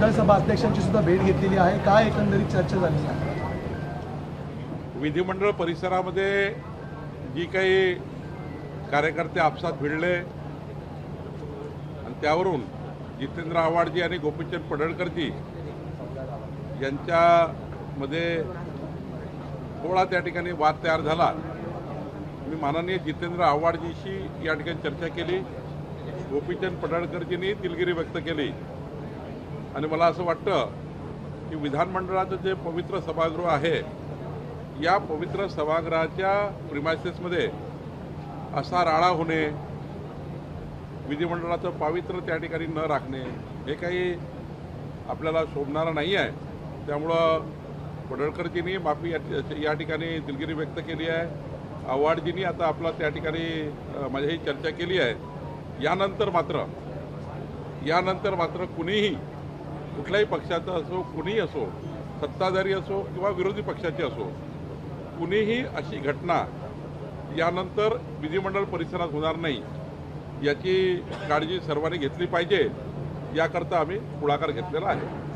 विधानसभा अध्यक्षांची सुद्धा भेट घेतलेली आहे. काय एकंदरीत चर्चा झाली आहे? विधिमंडळ परिसरामध्ये जी काही कार्यकर्ते आपसात भिडले आणि त्यावरून जितेंद्र आव्हाडजी आणि गोपीचंद पडळकरजी यांच्यामध्ये थोडा त्या ठिकाणी वाद तयार झाला. मी माननीय जितेंद्र आव्हाडजीशी या ठिकाणी चर्चा केली. गोपीचंद पडळकरजींनी दिलगिरी व्यक्त केली. आणि मला असं वाटतं की विधानमंडळाचं जे पवित्र सभागृह आहे या पवित्र सभागृहाच्या प्रिमायसेसमध्ये असा राळा होणे विधिमंडळाचं पावित्र्य त्या ठिकाणी न राखणे हे काही आपल्याला शोभणारं नाही आहे. त्यामुळं पडळकरजींनी माफी या- ठिकाणी दिलगिरी व्यक्त केली आहे. आव्हाडजींनी आता आपला त्या ठिकाणी माझ्याही चर्चा केली आहे. यानंतर मात्र यानंतर मात्र कुणीही कुठल्याही पक्षाचं असो कुणीही असो सत्ताधारी असो किंवा विरोधी पक्षाचे असो कुणीही अशी घटना यानंतर विधिमंडळ परिसरात होणार नाही याची काळजी सर्वांनी घेतली पाहिजे याकरता आम्ही पुढाकार घेतलेला आहे.